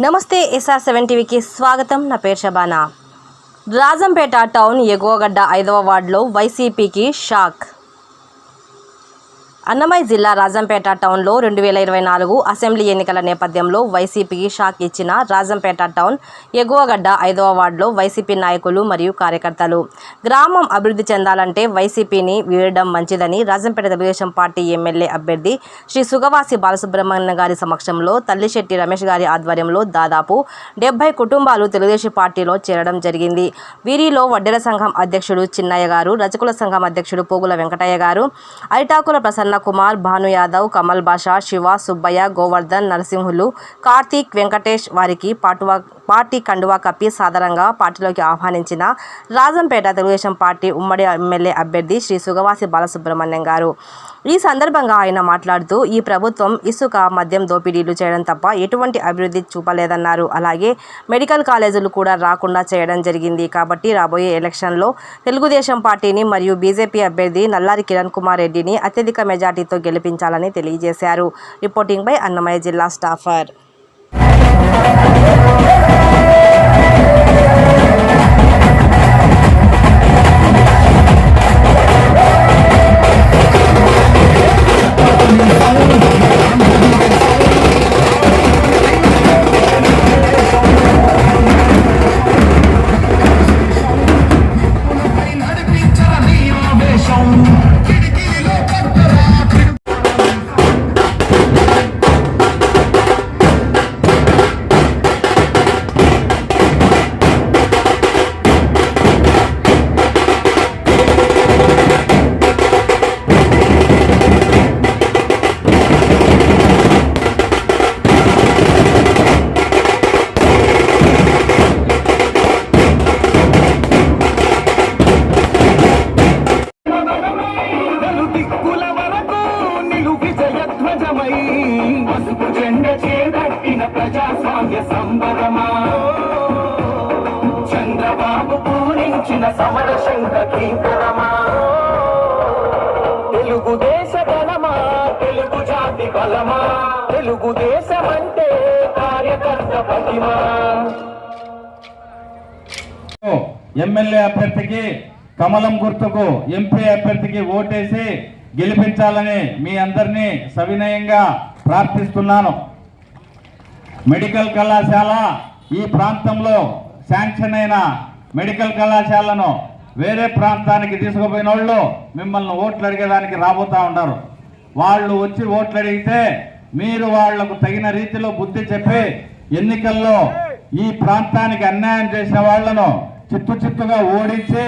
నమస్తే SR seven టీవీకి స్వాగతం. నా పేరు షబానా. రాజంపేట టౌన్ ఎగువగడ్డ ఐదవ వార్డులో వైసీపీకి షాక్. అన్నమయ్య జిల్లా రాజంపేట టౌన్లో రెండు వేల ఇరవై నాలుగు అసెంబ్లీ ఎన్నికల నేపథ్యంలో వైసీపీకి షాక్ ఇచ్చిన రాజంపేట టౌన్ ఎగువగడ్డ ఐదవ వార్డులో వైసీపీ నాయకులు మరియు కార్యకర్తలు. గ్రామం అభివృద్ధి చెందాలంటే వైసీపీని వీడడం మంచిదని రాజంపేట తెలుగుదేశం పార్టీ ఎమ్మెల్యే అభ్యర్థి శ్రీ సుగవాసి బాలసుబ్రహ్మణ్యం గారి సమక్షంలో తల్లిశెట్టి రమేష్ గారి ఆధ్వర్యంలో దాదాపు డెబ్బై కుటుంబాలు తెలుగుదేశం పార్టీలో చేరడం జరిగింది. వీరిలో వడ్డెల సంఘం అధ్యక్షుడు చిన్నయ్య గారు రజకుల సంఘం అధ్యక్షుడు పోగుల వెంకటయ్య గారు అరిటాకుల ప్రసన్న కుమార్ భాను యాదవ్ కమల్ బాషా శివ సుబ్బయ్య గోవర్ధన్ నరసింహులు కార్తీక్ వెంకటేష్ వారికి పాటువా పార్టీ కండువా కప్పి సాధారణంగా పార్టీలోకి ఆహ్వానించిన రాజంపేట తెలుగుదేశం పార్టీ ఉమ్మడి ఎమ్మెల్యే అభ్యర్థి శ్రీ సుగవాసి బాలసుబ్రహ్మణ్యం గారు. ఈ సందర్భంగా ఆయన మాట్లాడుతూ ఈ ప్రభుత్వం ఇసుక మద్యం దోపిడీలు చేయడం తప్ప ఎటువంటి అభివృద్ధి చూపలేదన్నారు. అలాగే మెడికల్ కాలేజీలు కూడా రాకుండా చేయడం జరిగింది. కాబట్టి రాబోయే ఎలక్షన్లో తెలుగుదేశం పార్టీని మరియు బీజేపీ అభ్యర్థి నల్లారి కిరణ్ కుమార్ రెడ్డిని అత్యధిక మెజార్టీతో గెలిపించాలని తెలియజేశారు. రిపోర్టింగ్ బై అన్నమయ్య జిల్లా స్టాఫర్. సంబరమా? చంద్రబాబు పూరించిన సమర శంఖ కీర్తనమా? తెలుగుదేశ గణమా? తెలుగు జాతి బలమా? తెలుగుదేశమంటే కార్యకర్త ప్రతిమా? ఎమ్మెల్యే అభ్యర్థికి కమలం గుర్తుకు ఎంపీ అభ్యర్థికి ఓటేసి గెలిపించాలని మీ అందరినీ సవినయంగా ప్రార్థిస్తున్నాను. మెడికల్ కళాశాల ఈ ప్రాంతంలో శాంక్షన్ అయిన మెడికల్ కళాశాలను వేరే ప్రాంతానికి తీసుకుపోయిన వాళ్ళు మిమ్మల్ని ఓట్లు అడిగేదానికి రాబోతా ఉంటారు వాళ్ళు వచ్చి ఓట్లు అడిగితే మీరు వాళ్ళకు తగిన రీతిలో బుద్ధి చెప్పి ఎన్నికల్లో ఈ ప్రాంతానికి అన్యాయం చేసిన వాళ్ళను చిత్తు చిత్తుగా ఓడించి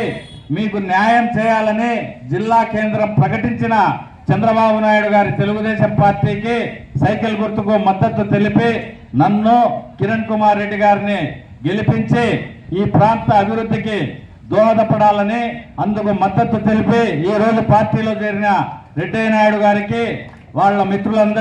మీకు న్యాయం చేయాలని జిల్లా కేంద్రం ప్రకటించిన చంద్రబాబు నాయుడు గారి తెలుగుదేశం పార్టీకి సైకిల్ గుర్తుకు మద్దతు తెలిపి నన్ను కిరణ్ కుమార్ రెడ్డి గారిని గెలిపించి ఈ ప్రాంత అభివృద్ధికి దోహదపడాలని అందుకు మద్దతు తెలిపి ఈ రోజు పార్టీలో చేరిన రెడ్డి నాయుడు గారికి వాళ్ళ మిత్రులందరికీ